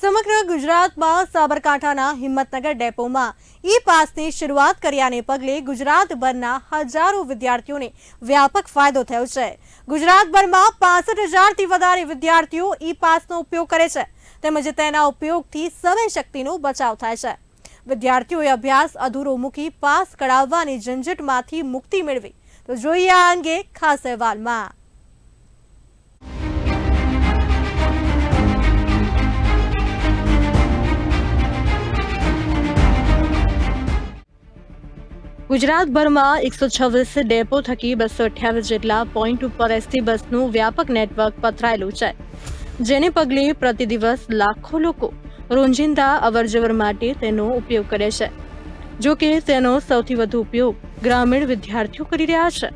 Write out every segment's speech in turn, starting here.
સમગ્ર ગુજરાતમાં સાબરકાંઠાના હિંમતનગર ડેપોમાં ઈ પાસની શરૂઆત કર્યાને પગલે ગુજરાતભરના હજારો વિદ્યાર્થીઓને વ્યાપક ફાયદો થયો છે. ગુજરાતભરમાં પાસઠ હજારથી વધારે વિદ્યાર્થીઓ ઈ પાસનો ઉપયોગ કરે છે. તેમજ તેના ઉપયોગથી સમય શક્તિનો બચાવ થાય છે. વિદ્યાર્થીઓએ અભ્યાસ અધૂરો મૂકી પાસ કઢાવવાની ઝંઝટમાંથી મુક્તિ મેળવી. તો જોઈએ આ અંગે ખાસ અહેવાલમાં. ગુજરાતભરમાં એકસો છવ્વીસ ડેપો થકી બસો અઠ્યાવીસ જેટલા પોઈન્ટ ઉપર એસટી બસનું વ્યાપક નેટવર્ક પથરાયેલું છે, જેને પગલે પ્રતિ દિવસ લાખો લોકો રોજિંદા અવરજવર માટે તેનો ઉપયોગ કરે છે. જો કે તેનો સૌથી વધુ ઉપયોગ ગ્રામીણ વિદ્યાર્થીઓ કરી રહ્યા છે.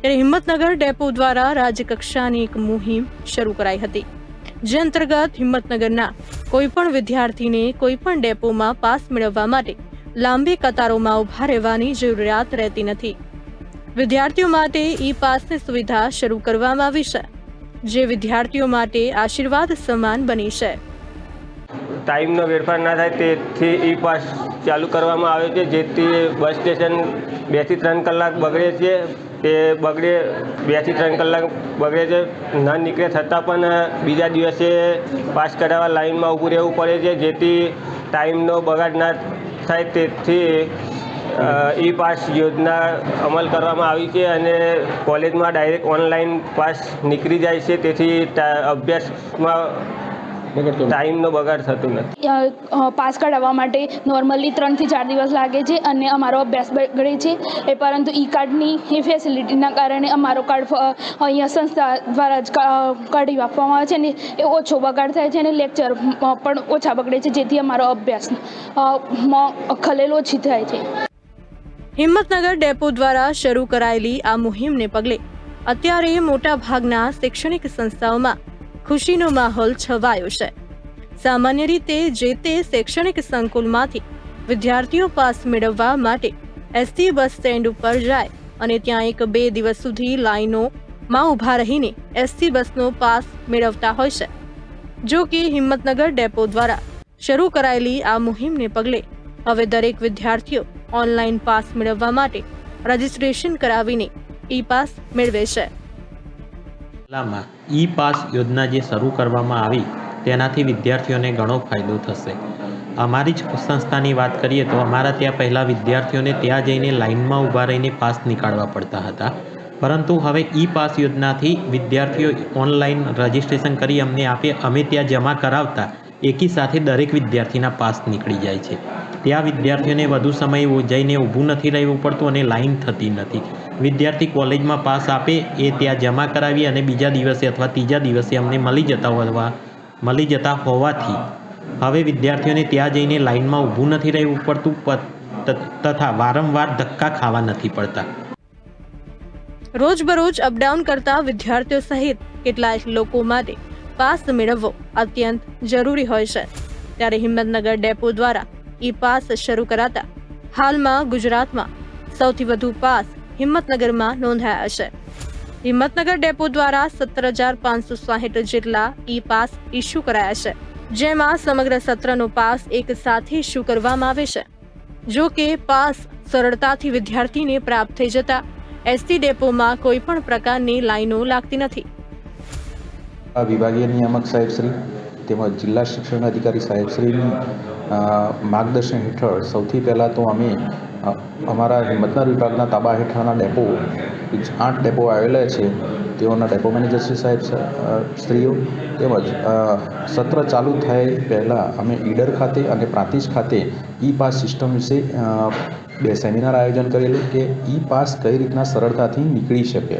ત્યારે હિંમતનગર ડેપો દ્વારા રાજ્યકક્ષાની એક મુહિમ શરૂ કરાઈ હતી, જે અંતર્ગત હિંમતનગરના કોઈપણ વિદ્યાર્થીને કોઈપણ ડેપોમાં પાસ મેળવવા માટે લાંબી કતારોમાં ઊભા રહેવાની જરૂરિયાત રહેતી નથી. વિદ્યાર્થીઓ માટે ઈ પાસની સુવિધા શરૂ કરવામાં આવી છે, જે વિદ્યાર્થીઓ માટે આશીર્વાદ સમાન બની છે. ટાઈમનો વેરફાર ના થાય તેથી ઈ પાસ ચાલુ કરવામાં આવે છે, જેથી બસ સ્ટેશન બેથી ત્રણ કલાક બગડે છે, તે બગડે બેથી ત્રણ કલાક બગડે છે, ન નીકળે છતાં પણ બીજા દિવસે પાસ કરાવવા લાઈનમાં ઊભું રહેવું પડે છે, જેથી ટાઈમનો બગાડ ના થાય તેથી ઈ પાસ યોજના અમલ કરવામાં આવી છે અને કોલેજમાં ડાયરેક્ટ ઓનલાઈન પાસ નીકળી જાય છે. તેથી ટા- અભ્યાસમાં ટાઈમનો બગાડ થતો નથી. પાસ કઢાવવા માટે નોર્મલી ત્રણથી ચાર દિવસ લાગે છે અને અમારો અભ્યાસ બગડે છે. એ પરંતુ ઈ કાર્ડની એ ફેસિલિટીના કારણે અમારો કાર્ડ અહીંયા સંસ્થા દ્વારા જ કાઢી આપવામાં આવે છે ને એ ઓછો બગાડ થાય છે અને લેક્ચર પણ ઓછા બગડે છે જેથી અમારો અભ્યાસ ખલેલ ઓછી થાય છે. હિંમતનગર ડેપો દ્વારા શરૂ કરાયેલી આ મુહિમને પગલે અત્યારે મોટા ભાગના શૈક્ષણિક સંસ્થાઓમાં ખુશીનો માહોલ છવાયો છે. સામાન્ય રીતે જે તે શૈક્ષણિક સંકુલમાંથી વિદ્યાર્થીઓ પાસ મેળવવા માટે એસટી બસ સ્ટેન્ડ ઉપર જાય અને ત્યાં એક બે દિવસ સુધી લાઈનોમાં ઊભા રહીને એસટી બસનો પાસ મેળવતા હોય છે. જો કે હિંમતનગર ડેપો દ્વારા શરૂ કરાયેલી આ મુહિમને પગલે હવે દરેક વિદ્યાર્થીઓ ઓનલાઈન પાસ મેળવવા માટે રજીસ્ટ્રેશન કરાવીને ઈ પાસ મેળવે છે. જિલ્લામાં ઈ પાસ યોજના જે શરૂ કરવામાં આવી, તેનાથી વિદ્યાર્થીઓને ઘણો ફાયદો થશે. અમારી જ સંસ્થાની વાત કરીએ તો અમારા ત્યાં પહેલાં વિદ્યાર્થીઓને ત્યાં જઈને લાઇનમાં ઊભા રહીને પાસ નીકાળવા પડતા હતા. પરંતુ હવે ઈ પાસ યોજનાથી વિદ્યાર્થીઓ ઓનલાઈન રજિસ્ટ્રેશન કરી અમને આપે, અમે ત્યાં જમા કરાવતા, એકી સાથે દરેક વિદ્યાર્થીના પાસ નીકળી જાય છે. ત્યાં વિદ્યાર્થીઓને વધુ સમય જઈને ઊભું નથી રહેવું પડતું અને લાઈન થતી નથી. વિદ્યાર્થી કોલેજમાં પાસ આપે એ ત્યાં જમા કરાવી અને બીજા દિવસે અથવા ત્રીજા દિવસે અમને મળી જતા હોવા, મળી જતા હોવાથી. હવે વિદ્યાર્થીઓને ત્યાં જઈને લાઈનમાં ઊભું નથી રહેવું પડતું તથા વારંવાર ધક્કા ખાવા નથી પડતા. રોજબરોજ અપડાઉન કરતા વિદ્યાર્થીઓ સહિત કેટલાય લોકો માટે પાસ મેળવવો અત્યંત જરૂરી હોય છે. ત્યારે હિંમતનગર ડેપો દ્વારા ઈ પાસ શરૂ કરાતા હાલમાં ગુજરાતમાં સૌથી વધુ પાસ હિંમતનગરમાં નોંધાયા છે. હિંમતનગર ડેપો દ્વારા સત્તર હજાર પાંચસો સાહીઠ જેટલા ઈ પાસ ઇસ્યુ કરાયા છે, જેમાં સમગ્ર સત્રનો પાસ એક સાથે ઇસ્યુ કરવામાં આવે છે. જો કે પાસ સરળતાથી વિદ્યાર્થીને પ્રાપ્ત થઈ જતા એસટી ડેપોમાં કોઈ પણ પ્રકારની લાઈનો લાગતી નથી. આ વિભાગીય નિયામક સાહેબશ્રી તેમજ જિલ્લા શિક્ષણ અધિકારી સાહેબશ્રીની માર્ગદર્શન હેઠળ સૌથી પહેલાં તો અમે અમારા હિંમતનગર વિભાગના તાબા હેઠળના ડેપો આઠ ડેપો આવેલા છે. તેઓના ડેપો મેનેજરશ્રી સાહેબ શ્રીઓ તેમજ સત્ર ચાલુ થાય પહેલાં અમે ઈડર ખાતે અને પ્રાંતિજ ખાતે ઈ પાસ સિસ્ટમ વિશે બે સેમિનાર આયોજન કરેલું કે ઈ પાસ કઈ રીતના સરળતાથી નીકળી શકે.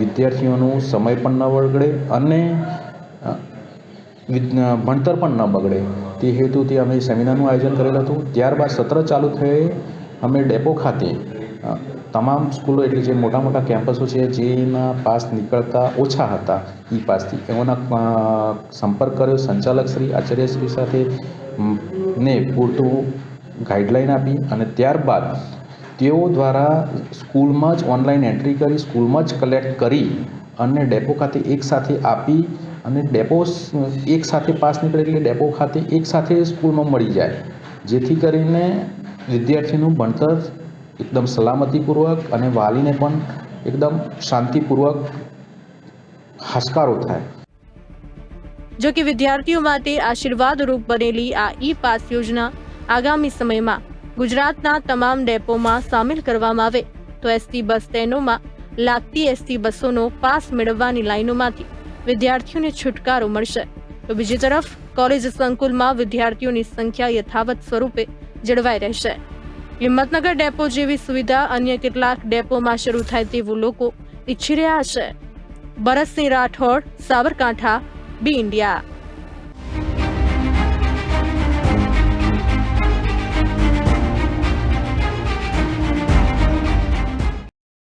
વિદ્યાર્થીઓનો સમય પણ ન બગડે અને ભણતર પણ ન બગડે. તે હેતુથી અમે સેમિનારનું આયોજન કરેલું હતું. ત્યારબાદ સત્ર ચાલુ થયે અમે ડેપો ખાતે તમામ સ્કૂલો એટલે જે મોટા મોટા કેમ્પસો છે, જેના પાસ નીકળતા ઓછા હતા, ઈ પાસથી એઓના સંપર્ક કર્યો. સંચાલક શ્રી આચાર્યશ્રી સાથે ને પૂરતું ગાઈડલાઈન આપી અને ત્યારબાદ તેઓ દ્વારા સ્કૂલમાં જ ઓનલાઈન એન્ટ્રી કરી, સ્કૂલમાં જ કલેક્ટ કરી અને ડેપો ખાતે એકસાથે આપી અને ડેપો એક પાસ નીકળે એટલે ડેપો ખાતે એક સ્કૂલમાં મળી જાય. જેથી કરીને વિદ્યાર્થીનું ભણતર એકદમ સલામતીપૂર્વક અને વાલીને પણ એકદમ શાંતિપૂર્વક હસકારો થાય. જો કે વિદ્યાર્થીઓ માટે આશીર્વાદરૂપ બનેલી આ ઈ પાસ યોજના આગામી સમયમાં ગુજરાતના તમામ ડેપોમાં સામેલ કરવામાં આવે. તો એસટી બસ સ્ટેન્ડોમાં લાગતી એસટી બસોનો પાસ મેળવવાની લાઈનોમાંથી વિદ્યાર્થીઓને છુટકારો મળશે. તો બીજી તરફ, કોલેજ સંકુલમાં વિદ્યાર્થીઓની સંખ્યા યથાવત સ્વરૂપે જળવાઈ રહેશે. હિંમતનગર ડેપો જેવી સુવિધા અન્ય કેટલાક ડેપોમાં શરૂ થાય તેવું લોકો ઈચ્છી રહ્યા છે. Bharatsinh Rathod, Sabarkantha, B India.